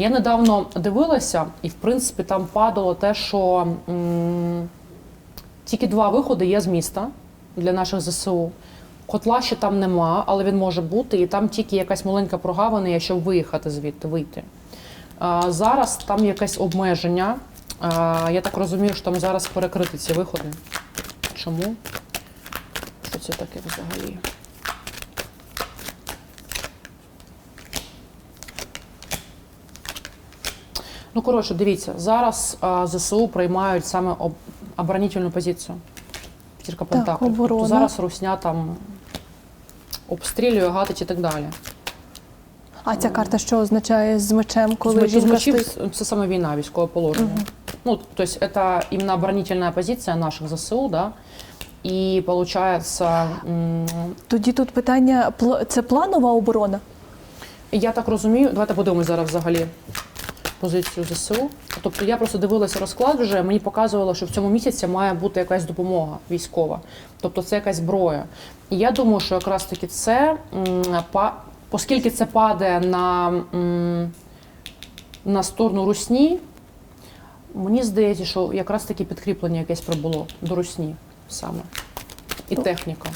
Я недавно дивилася, і в принципі там падало те, що м, тільки два виходи є з міста для наших ЗСУ. Котла ще там нема, але він може бути, і там тільки якась маленька прогавина, щоб виїхати звідти, вийти. А, зараз там якесь обмеження. А, я так розумію, що там зараз перекриті ці виходи. Чому? Що це таке взагалі? Ну, коротше, дивіться, зараз а, ЗСУ приймають саме об, оборонительну позицію. Зірка Пентаклів. Тобто зараз Русня там обстрілює, гатить і так далі. А ця карта що означає з мечем, коли жінка мечів це саме війна, військове положення. Ну, то есть это именно оборонительная позиция наших ЗСУ, да, и получается, м, Тоді тут питання: це планова оборона? я так розумію, давайте подивимось зараз взагалі позицію ЗСУ. Тобто я просто дивилася розклад вже, мені показувало, що в цьому місяці має бути якась допомога військова, тобто це якась зброя. І я думаю, що якраз таки це, оскільки це падає на, на сторону русні, мені здається, що якраз таки підкріплення якесь прибуло до русні саме. І техніка.